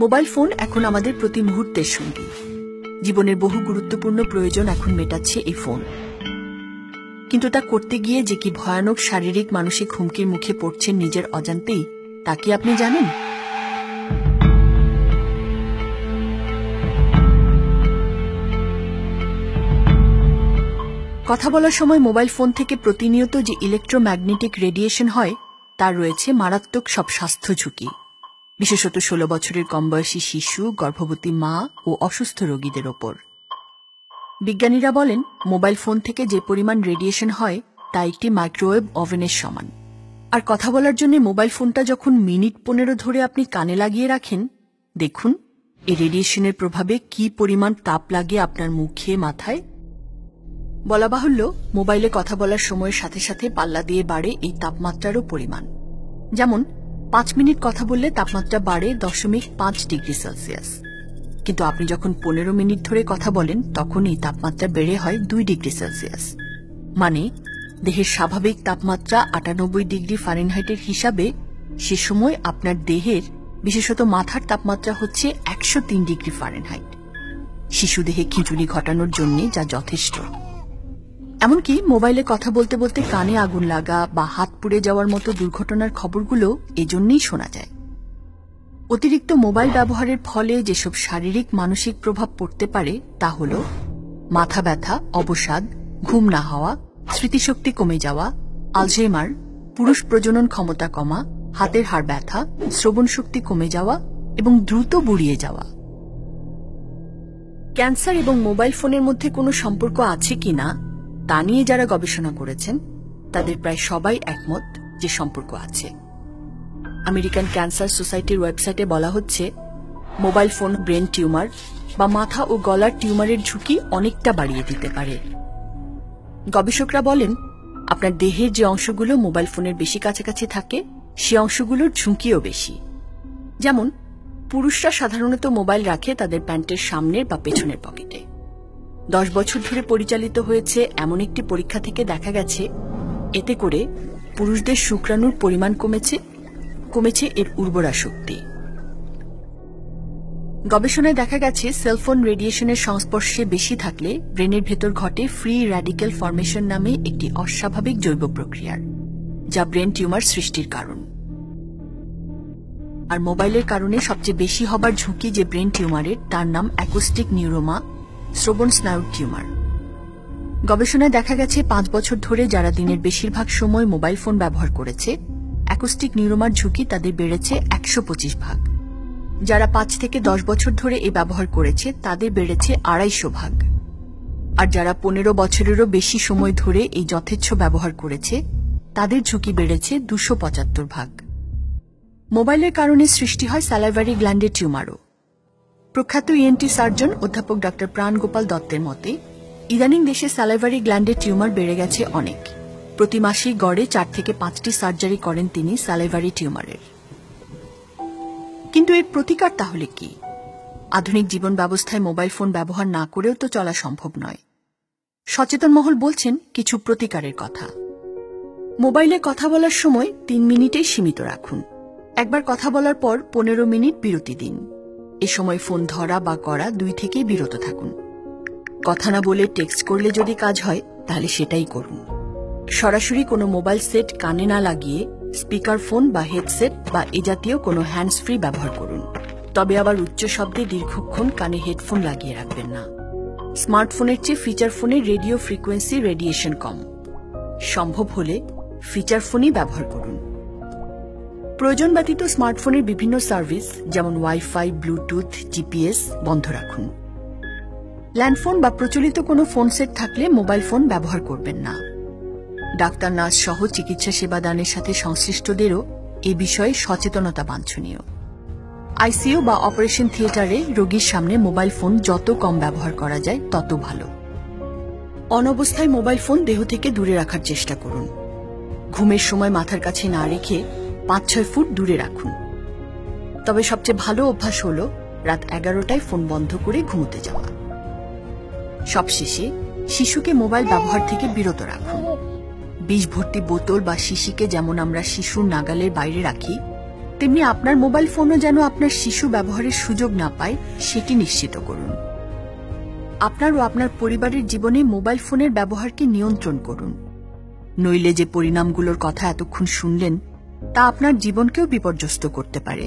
Mobile phone এখন আমাদের প্রতি মুহূর্তের সঙ্গী। জীবনের বহু গুরুত্বপূর্ণ প্রয়োজন এখন মেটাচ্ছে এই ফোন। কিন্তু তা করতে গিয়ে যে কি ভয়ানক শারীরিক, মানসিক হুমকির মুখে পড়ছেন নিজের অজান্তেই, তা কি আপনি জানেন? কথা বলার সময় মোবাইল ফোন থেকে প্রতিনিয়ত যে ইলেকট্রোম্যাগনেটিক রেডিয়েশন হয়, তার রয়েছে মারাত্মক সব স্বাস্থ্য ঝুঁকি। বিশেষত ষোলো বছরের কম বয়সী শিশু, গর্ভবতী মা ও অসুস্থ রোগীদের ওপর। বিজ্ঞানীরা বলেন, মোবাইল ফোন থেকে যে পরিমাণ রেডিয়েশন হয়, তা একটি মাইক্রোওয়েভ ওভেনের সমান। আর কথা বলার জন্য মোবাইল ফোনটা যখন মিনিট পনেরো ধরে আপনি কানে লাগিয়ে রাখেন, দেখুন, এই রেডিয়েশনের প্রভাবে কি পরিমাণ তাপ লাগে আপনার মুখে, মাথায়। বলা বাহুল্য, মোবাইলে কথা বলার সময়ের সাথে সাথে পাল্লা দিয়ে বাড়ে এই তাপমাত্রারও পরিমাণ। যেমন পাঁচ মিনিট কথা বললে তাপমাত্রা বাড়ে দশমিক পাঁচ ডিগ্রি সেলসিয়াস। কিন্তু আপনি যখন পনেরো মিনিট ধরে কথা বলেন তখন এই তাপমাত্রা বেড়ে হয় দুই ডিগ্রি সেলসিয়াস। মানে দেহের স্বাভাবিক তাপমাত্রা আটানব্বই ডিগ্রি ফারেনহাইটের হিসাবে সে সময় আপনার দেহের, বিশেষত মাথার তাপমাত্রা হচ্ছে একশো তিন ডিগ্রি ফারেনহাইট। শিশু দেহে খিঁচুনি ঘটানোর জন্য যা যথেষ্ট। এমনকি মোবাইলে কথা বলতে বলতে কানে আগুন লাগা বা হাত পুড়ে যাওয়ার মতো দুর্ঘটনার খবরগুলো এজন্যই শোনা যায়। অতিরিক্ত মোবাইল ব্যবহারের ফলে যেসব শারীরিক, মানসিক প্রভাব পড়তে পারে তা হল মাথা ব্যথা, অবসাদ, ঘুম না হওয়া, স্মৃতিশক্তি কমে যাওয়া আলজেমার পুরুষ প্রজনন ক্ষমতা কমা, হাতের হাড় ব্যথা, শ্রবণ শক্তি কমে যাওয়া এবং দ্রুত বুড়িয়ে যাওয়া। ক্যান্সার এবং মোবাইল ফোনের মধ্যে কোনো সম্পর্ক আছে কিনা তা নিয়ে যারা গবেষণা করেছেন, তাদের প্রায় সবাই একমত যে সম্পর্ক আছে। আমেরিকান ক্যান্সার সোসাইটির ওয়েবসাইটে বলা হচ্ছে, মোবাইল ফোন, ব্রেন টিউমার বা মাথা ও গলার টিউমারের ঝুঁকি অনেকটা বাড়িয়ে দিতে পারে। গবেষকরা বলেন, আপনার দেহের যে অংশগুলো মোবাইল ফোনের বেশি কাছাকাছি থাকে, সে অংশগুলোর ঝুঁকিও বেশি। যেমন, পুরুষরা সাধারণত মোবাইল রাখে তাদের প্যান্টের সামনের বা পেছনের পকেটে। দশ বছর ধরে পরিচালিত হয়েছে এমন একটি পরীক্ষা থেকে দেখা গেছে, এতে করে পুরুষদের শুক্রাণুর পরিমাণ কমেছে কমেছে এর উর্বরা শক্তি। গবেষণায় দেখা গেছে সেলফোন রেডিয়েশনের সংস্পর্শে বেশি থাকলে ব্রেনের ভেতর ঘটে ফ্রি র্যাডিক্যাল ফরমেশন নামে একটি অস্বাভাবিক জৈব প্রক্রিয়ার, যা ব্রেন টিউমার সৃষ্টির কারণ। আর মোবাইলের কারণে সবচেয়ে বেশি হবার ঝুঁকি যে ব্রেন টিউমারের, তার নাম অ্যাকোস্টিক নিউরোমা শ্রবণ স্নায়ুর টিউমার। গবেষণায় দেখা গেছে, পাঁচ বছর ধরে যারা দিনের বেশিরভাগ সময় মোবাইল ফোন ব্যবহার করেছে, অ্যাকোস্টিক নিউরোমার ঝুঁকি তাদের বেড়েছে একশো পঁচিশ ভাগ। যারা পাঁচ থেকে দশ বছর ধরে এই ব্যবহার করেছে, তাদের বেড়েছে আড়াইশো ভাগ। আর যারা পনেরো বছরেরও বেশি সময় ধরে এই যথেচ্ছ ব্যবহার করেছে, তাদের ঝুঁকি বেড়েছে দুশো পঁচাত্তর ভাগ। মোবাইলের কারণে সৃষ্টি হয় স্যালাইভারি গ্ল্যান্ডের টিউমারও। প্রখ্যাত ইএনটি সার্জন অধ্যাপক ডা প্রাণ গোপাল দত্তের মতে, ইদানিং দেশে স্যালাইভারি গ্ল্যান্ডের টিউমার বেড়ে গেছে অনেক। প্রতি মাসেই গড়ে চার থেকে পাঁচটি সার্জারি করেন তিনি স্যালাইভারি টিউমারের কিন্তু এর প্রতিকার তাহলে কি? আধুনিক জীবন ব্যবস্থায় মোবাইল ফোন ব্যবহার না করেও তো চলা সম্ভব নয়। সচেতন মহল বলছেন, কিছু প্রতিকারের কথা। মোবাইলে কথা বলার সময় তিন মিনিটেই সীমিত রাখুন। একবার কথা বলার পর পনেরো মিনিট বিরতি দিন। এ সময় ফোন ধরা বা করা দুই থেকেই বিরত থাকুন। কথা না বলে টেক্সট করলে যদি কাজ হয়, তাহলে সেটাই করুন। সরাসরি কোনো মোবাইল সেট কানে না লাগিয়ে স্পিকার ফোন বা হেডসেট বা এ জাতীয় কোনো হ্যান্ডস ফ্রি ব্যবহার করুন। তবে আবার উচ্চ শব্দে দীর্ঘক্ষণ কানে হেডফোন লাগিয়ে রাখবেন না। স্মার্টফোনের চেয়ে ফিচার ফোনের রেডিও ফ্রিকোয়েন্সি রেডিয়েশন কম। সম্ভব হলে ফিচার ফোনই ব্যবহার করুন। প্রয়োজন ব্যতীত স্মার্টফোনের বিভিন্ন সার্ভিস, যেমন ওয়াইফাই ব্লুটুথ জিপিএস বন্ধ রাখুন। ল্যান্ডফোন বা প্রচলিত কোনো ফোন সেট থাকলে মোবাইল ফোন ব্যবহার করবেন না। ডাক্তার, নার্স সহ চিকিৎসা সেবা দানের সাথে সংশ্লিষ্টদেরও এ বিষয়ে সচেতনতা বাঞ্ছনীয়। আইসিইউ বা অপারেশন থিয়েটারে রোগীর সামনে মোবাইল ফোন যত কম ব্যবহার করা যায়, তত ভালো। অনবস্থায় মোবাইল ফোন দেহ থেকে দূরে রাখার চেষ্টা করুন। ঘুমের সময় মাথার কাছে না রেখে পাঁচ ছয় ফুট দূরে রাখুন। তবে সবচেয়ে ভালো অভ্যাস হল রাত এগারোটায় ফোন বন্ধ করে ঘুমোতে যাওয়া। সবশেষে শিশুকে মোবাইল ব্যবহার থেকে বিরত রাখুন। বিষ ভর্তি বোতল বা শিশিকে যেমন আমরা শিশুর নাগালের বাইরে রাখি, তেমনি আপনার মোবাইল ফোনও যেন আপনার শিশু ব্যবহারের সুযোগ না পায়, সেটি নিশ্চিত করুন। আপনার ও আপনার পরিবারের জীবনে মোবাইল ফোনের ব্যবহারকে নিয়ন্ত্রণ করুন। নইলে যে পরিণামগুলোর কথা এতক্ষণ শুনলেন তা আপনার জীবনকেও বিপর্যস্ত করতে পারে।